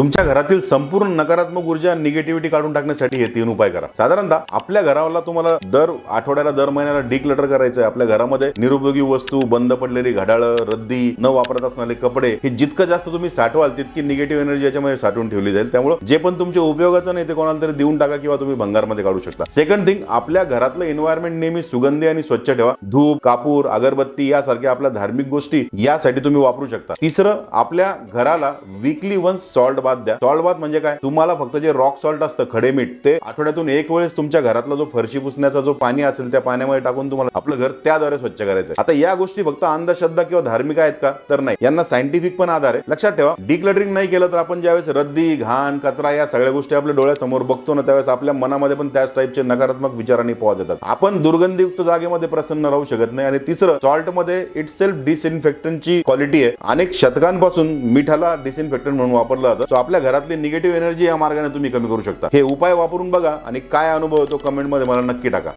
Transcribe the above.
तुमच्या घरातील संपूर्ण नकारात्मक ऊर्जा निगेटिव्हिटी काढून टाकण्यासाठी हे तीन उपाय करा. साधारणतः आपल्या घराला तुम्हाला दर आठवड्याला दर महिन्याला डिक्लटर करायचं आहे आपल्या घरामध्ये निरुपयोगी वस्तू बंद पडलेली घडाळं रद्दी न वापरत असणारे कपडे हे जितकं जास्त तुम्ही साठवाल तितकी निगेटिव्ह एनर्जी याच्यामध्ये साठवून ठेवली जाईल. त्यामुळे जे पण तुमच्या उपयोगाचं नाही ते कोणाला तरी देऊन टाका किंवा तुम्ही भंगारमध्ये काढू शकता. सेकंड थिंग आपल्या घरातलं एन्व्हायरमेंट नेहमी सुगंधी आणि स्वच्छ ठेवा. धूप कापूर अगरबत्ती यासारख्या आपल्या धार्मिक गोष्टी यासाठी तुम्ही वापरू शकता. तिसरं आपल्या घराला वीकली वन्स सॉल्ट बाथ द्या. सॉल्ट म्हणजे काय? तुम्हाला फक्त जे रॉक सॉल्ट असतं खडे मीठ ते आठवड्यातून एक वेळेस तुमच्या घरातला जो फरशी पुसण्याचा जो पाणी असेल त्या पाण्यामध्ये टाकून तुम्हाला आपलं घर त्याद्वारे स्वच्छ करायचं आता या गोष्टी फक्त अंधश्रद्धा किंवा धार्मिक आहेत का? तर नाही. यांना सायंटिफिक पण आधार आहे. लक्षात ठेवा डिक्लटरिंग नाही केलं तर आपण ज्यावेळेस रद्दी घाण कचरा या सगळ्या गोष्टी आपल्या डोळ्यासमोर बघतो ना त्यावेळेस आपल्या मनामध्ये पण त्याच टाईपचे नकारात्मक विचारांनी पोहोच येतात. आपण दुर्गंधीयुक्त जागेमध्ये प्रसन्न राहू शकत नाही. आणि तिसरं सॉल्टमध्ये इट सेल्फ डिसइन्फेक्टंटची क्वालिटी आहे. अनेक शतकांपासून मिठाला डिसइन्फेक्टंट म्हणून वापरलं जातं. आपल्या घरातली निगेटिव्ह एनर्जी या मार्गाने तुम्ही कमी करू शकता. हे उपाय वापरून बघा आणि काय अनुभव येतो कमेंटमध्ये मला नक्की टाका.